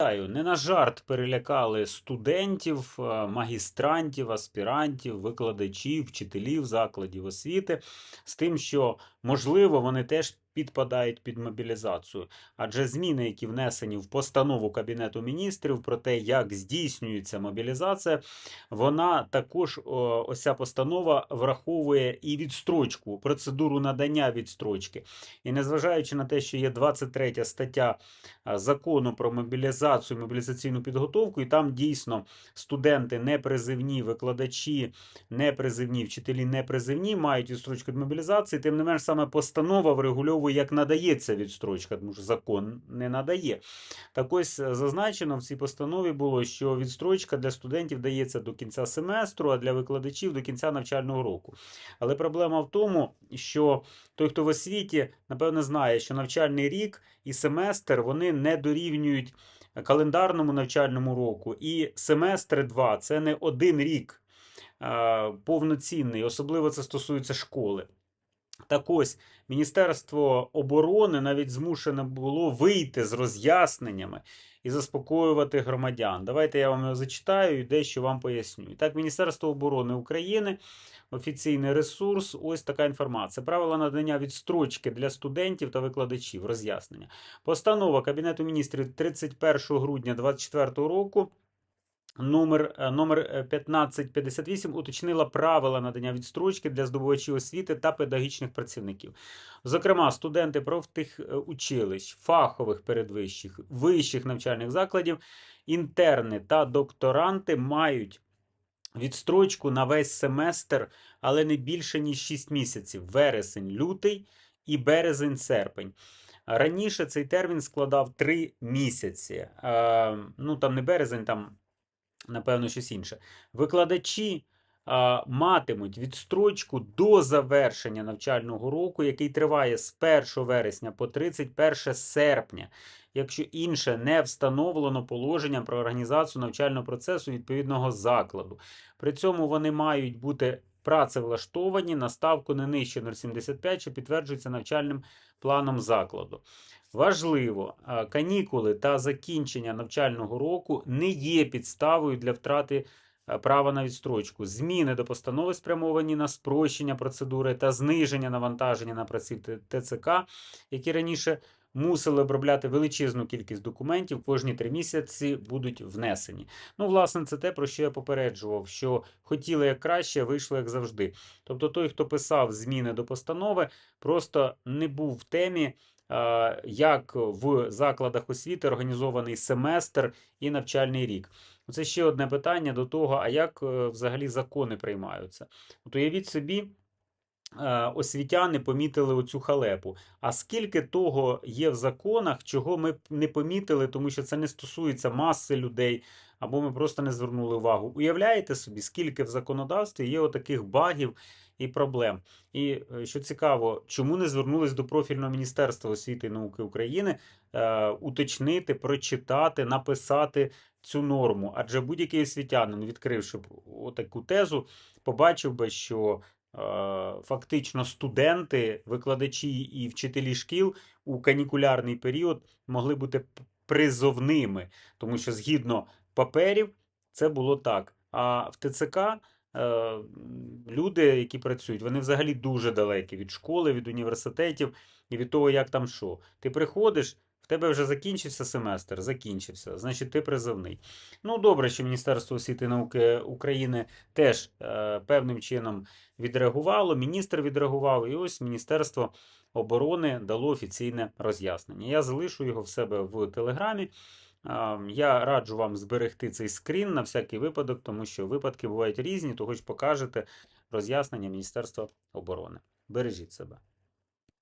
Не на жарт перелякали студентів, е, магістрантів, аспірантів, викладачів, вчителів закладів освіти з тим, що можливо вони теж підпадають під мобілізацію. Адже зміни, які внесені в постанову Кабінету міністрів про те, як здійснюється мобілізація, вона також ось постанова враховує і відстрочку, процедуру надання відстрочки. І незважаючи на те, що є 23 стаття закону про мобілізацію, мобілізаційну підготовку, і там дійсно студенти непризивні, викладачі непризивні, вчителі непризивні мають відстрочку від мобілізації. Тим не менш, саме постанова врегульовує, як надається відстрочка, тому що закон не надає. Так ось е, зазначено в цій постанові було, що відстрочка для студентів дається до кінця семестру, а для викладачів до кінця навчального року. Але проблема в тому, що той, хто в освіті, напевно, знає, що навчальний рік і семестр вони не дорівнюють календарному навчальному року, і семестри два це не один рік повноцінний, особливо це стосується школи. Так ось, Міністерство оборони навіть змушене було вийти з роз'ясненнями і заспокоювати громадян. Давайте я вам його зачитаю і дещо вам поясню. І так, Міністерство оборони України, офіційний ресурс, ось така інформація. Правила надання відстрочки для студентів та викладачів. Роз'яснення. Постанова Кабінету міністрів 31 грудня 2024 року. Номер, е, номер е, 1558 уточнила правила надання відстрочки для здобувачів освіти та педагогічних працівників. Зокрема, студенти профтехучилищ, фахових передвищих, вищих навчальних закладів, інтерни та докторанти мають відстрочку на весь семестр, але не більше ніж 6 місяців: вересень, лютий і березень-серпень. Раніше цей термін складав 3 місяці. Е, ну там не березень, там напевно, щось інше. Викладачі а, матимуть відстрочку до завершення навчального року, який триває з 1 вересня по 31 серпня, якщо інше не встановлено положенням про організацію навчального процесу відповідного закладу. При цьому вони мають бути працевлаштовані на ставку не нижче 0,75, що підтверджується навчальним планом закладу. Важливо, канікули та закінчення навчального року не є підставою для втрати права на відстрочку. Зміни до постанови спрямовані на спрощення процедури та зниження навантаження на працівників ТЦК, які раніше мусили обробляти величезну кількість документів, кожні три місяці будуть внесені. Ну, власне, це те, про що я попереджував, що хотіли як краще, вийшло як завжди. Тобто той, хто писав зміни до постанови, просто не був в темі як в закладах освіти організований семестр і навчальний рік. Це ще одне питання до того, а як е, взагалі закони приймаються. От уявіть собі, освітяни помітили оцю халепу. А скільки того є в законах, чого ми не помітили, тому що це не стосується маси людей, або ми просто не звернули увагу. Уявляєте собі, скільки в законодавстві є отаких багів і проблем. І е, що цікаво, чому не звернулись до профільного Міністерства освіти і науки України е, уточнити, прочитати, написати цю норму? Адже будь-який освітянин, відкривши отаку тезу, побачив би, що е, фактично студенти, викладачі і вчителі шкіл у канікулярний період могли бути призовними, тому що згідно паперів це було так. А в ТЦК е, люди, які працюють, вони взагалі дуже далекі від школи, від університетів і від того, як там що. Ти приходиш, тебе вже закінчився семестр, закінчився, значить ти призовний. Ну, добре, що Міністерство освіти і науки України теж е, певним чином відреагувало, міністр відреагував, і ось Міністерство оборони дало офіційне роз'яснення. Я залишу його в себе в Телеграмі. Я раджу вам зберегти цей скрін на всякий випадок, тому що випадки бувають різні, того ж покажете роз'яснення Міністерства оборони. Бережіть себе.